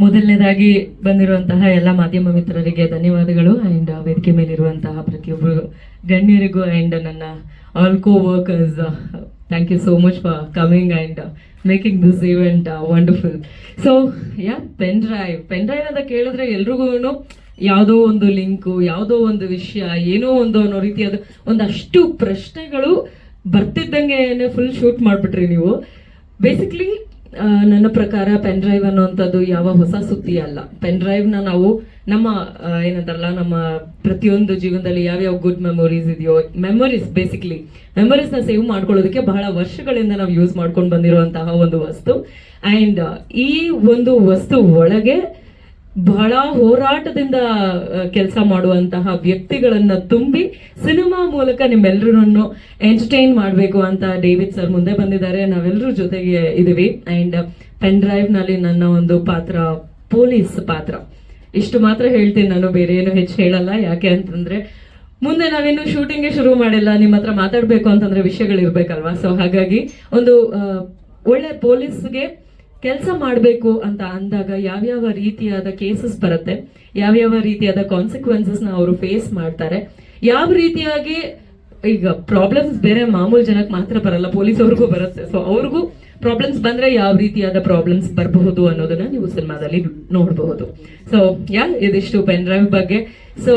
ಮೊದಲನೇದಾಗಿ ಬಂದಿರುವಂತಹ ಎಲ್ಲ ಮಾಧ್ಯಮ ಮಿತ್ರರಿಗೆ ಧನ್ಯವಾದಗಳು ಅಂಡ್ ವೇದಿಕೆ ಮೇಲಿರುವಂತಹ ಪ್ರತಿಯೊಬ್ಬರು ಗಣ್ಯರಿಗೂ ಅಂಡ್ ನನ್ನ all co workers thank you so much for coming and making this event wonderful so yeah pen drive pen drive ಅಂತ ಕೇಳಿದ್ರೆ ಎಲ್ರಿಗೂ ಯಾವುದೋ ಒಂದು ಲಿಂಕು ಯಾವುದೋ ಒಂದು ವಿಷಯ, ಏನೋ ಒಂದು ಅನ್ನೋ ರೀತಿಯಾದ ಒಂದಷ್ಟು ಪ್ರಶ್ನೆಗಳು ಬರ್ತಿದ್ದಂಗೆ ಫುಲ್ ಶೂಟ್ ಮಾಡಿಬಿಟ್ರಿ ನೀವು. ಬೇಸಿಕ್ಲಿ ನನ್ನ ಪ್ರಕಾರ ಪೆನ್ ಡ್ರೈವ್ ಅನ್ನುವಂಥದ್ದು ಯಾವ ಹೊಸ ಸುದ್ದಿ ಅಲ್ಲ. ಪೆನ್ ಡ್ರೈವ್ನ ನಾವು ನಮ್ಮ ಏನಂತಾರಲ್ಲ, ನಮ್ಮ ಪ್ರತಿಯೊಂದು ಜೀವನದಲ್ಲಿ ಯಾವ್ಯಾವ ಗುಡ್ ಮೆಮೊರೀಸ್ ಇದೆಯೋ ಮೆಮೊರೀಸ್ ಬೇಸಿಕ್ಲಿ ಮೆಮೊರೀಸ್ನ ಸೇವ್ ಮಾಡ್ಕೊಳ್ಳೋದಕ್ಕೆ ಬಹಳ ವರ್ಷಗಳಿಂದ ನಾವು ಯೂಸ್ ಮಾಡ್ಕೊಂಡು ಬಂದಿರುವಂತಹ ಒಂದು ವಸ್ತು. ಆ್ಯಂಡ್ ಈ ಒಂದು ವಸ್ತು ಒಳಗೆ ಬಹಳ ಹೋರಾಟದಿಂದ ಕೆಲಸ ಮಾಡುವಂತಹ ವ್ಯಕ್ತಿಗಳನ್ನ ತುಂಬಿ ಸಿನಿಮಾ ಮೂಲಕ ನಿಮ್ಮೆಲ್ಲರನ್ನು ಎಂಟರ್ಟೈನ್ ಮಾಡಬೇಕು ಅಂತ ಡೇವಿಡ್ ಸರ್ ಮುಂದೆ ಬಂದಿದ್ದಾರೆ. ನಾವೆಲ್ಲರೂ ಜೊತೆಗೆ ಇದೀವಿ ಅಂಡ್ ಪೆನ್ ಡ್ರೈವ್ನಲ್ಲಿ ನನ್ನ ಒಂದು ಪಾತ್ರ, ಪೊಲೀಸ್ ಪಾತ್ರ. ಇಷ್ಟು ಮಾತ್ರ ಹೇಳ್ತೀನಿ. ನಾನು ಬೇರೆ ಏನು ಹೆಚ್ಚು ಹೇಳಲ್ಲ. ಯಾಕೆ ಅಂತಂದ್ರೆ, ಮುಂದೆ ನಾವೇನು ಶೂಟಿಂಗ್ಗೆ ಶುರು ಮಾಡಿಲ್ಲ. ನಿಮ್ಮ ಹತ್ರ ಮಾತಾಡಬೇಕು ಅಂತಂದ್ರೆ ವಿಷಯಗಳಿರ್ಬೇಕಲ್ವಾ? ಸೊ ಹಾಗಾಗಿ ಒಂದು ಒಳ್ಳೆ ಪೊಲೀಸ್ಗೆ ಕೆಲಸ ಮಾಡಬೇಕು ಅಂತ ಅಂದಾಗ ಯಾವ್ಯಾವ ರೀತಿಯಾದ ಕೇಸಸ್ ಬರುತ್ತೆ, ಯಾವ್ಯಾವ ರೀತಿಯಾದ ಕಾನ್ಸಿಕ್ವೆನ್ಸಸ್ನ ಅವರು ಫೇಸ್ ಮಾಡ್ತಾರೆ, ಯಾವ ರೀತಿಯಾಗಿ ಈಗ ಪ್ರಾಬ್ಲಮ್ಸ್ ಬೇರೆ ಮಾಮೂಲು ಜನಕ್ಕೆ ಮಾತ್ರ ಬರಲ್ಲ ಪೊಲೀಸ್ ಅವ್ರಿಗೂ ಬರುತ್ತೆ. ಸೊ ಅವ್ರಿಗೂ ಪ್ರಾಬ್ಲಮ್ಸ್ ಬಂದ್ರೆ ಯಾವ ರೀತಿಯಾದ ಪ್ರಾಬ್ಲಮ್ಸ್ ಬರಬಹುದು ಅನ್ನೋದನ್ನ ನೀವು ಸಿನಿಮಾದಲ್ಲಿ ನೋಡಬಹುದು. ಸೊ ಯಾ, ಇದಿಷ್ಟು ಪೆನ್ ಡ್ರೈವ್ ಬಗ್ಗೆ. ಸೊ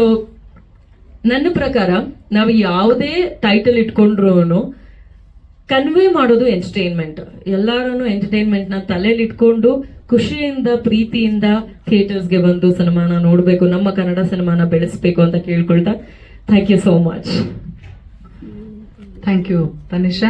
ನನ್ನ ಪ್ರಕಾರ ನಾವು ಯಾವುದೇ ಟೈಟಲ್ ಇಟ್ಕೊಂಡ್ರು ಕನ್ವೆ ಮಾಡೋದು ಎಂಟರ್ಟೈನ್ಮೆಂಟ್ ಎಲ್ಲರೂ ಎಂಟರ್ಟೈನ್ಮೆಂಟ್ನ ತಲೆಯಲ್ಲಿ ಇಟ್ಕೊಂಡು ಖುಷಿಯಿಂದ, ಪ್ರೀತಿಯಿಂದ ಥಿಯೇಟರ್ಸ್ಗೆ ಬಂದು ಸಿನಿಮಾನ ನೋಡಬೇಕು, ನಮ್ಮ ಕನ್ನಡ ಸಿನಿಮಾನ ಬೆಳೆಸಬೇಕು ಅಂತ ಕೇಳ್ಕೊಳ್ತಾ. Thank you so much thank you Tanisha